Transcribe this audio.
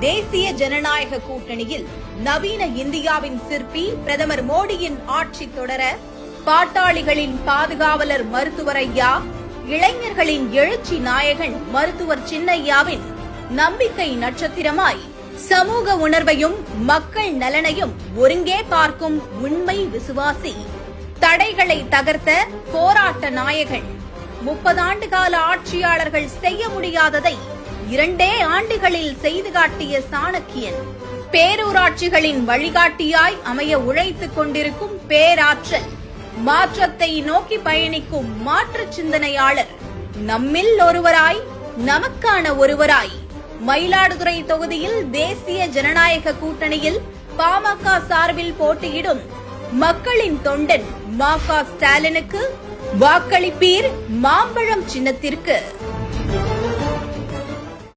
தேசிய ஜனநாயக கூட்டணியில் நவீன இந்தியாவின் சிற்பி பிரதமர் மோடியின் ஆட்சி தொடர பாட்டாளிகளின் பாதுகாவலர் மருத்துவர் ஐயா இளைஞர்களின் எழுச்சி நாயகன் மருத்துவர் சின்னையாவின் நம்பிக்கை நட்சத்திரமாய் சமூக உணர்வையும் மக்கள் நலனையும் ஒருங்கே பார்க்கும் உண்மை விசுவாசி. தடைகளை தகர்த்த போராட்ட நாயகன் முப்பதாண்டு கால ஆட்சியாளர்கள் செய்ய முடியாததை இரண்டே ஆண்டுகளில் செய்து காட்டிய சாணக்கியன். பேரூராட்சிகளின் வழிகாட்டியாய் அமைய உழைத்துக் கொண்டிருக்கும் பேராற்றல் மாற்றத்தை நோக்கி பயணிக்கும் மாற்று சிந்தனையாளர் நம்மில் ஒருவராய் நமக்கான ஒருவராய். மயிலாடுதுறை தொகுதியில் தேசிய ஜனநாயக கூட்டணியில் பாமக சார்பில் போட்டியிடும் மக்களின் தொண்டன் மா ஸ்டாலினுக்கு வாக்களிப்பீர் மாம்பழம் சின்னத்திற்கு.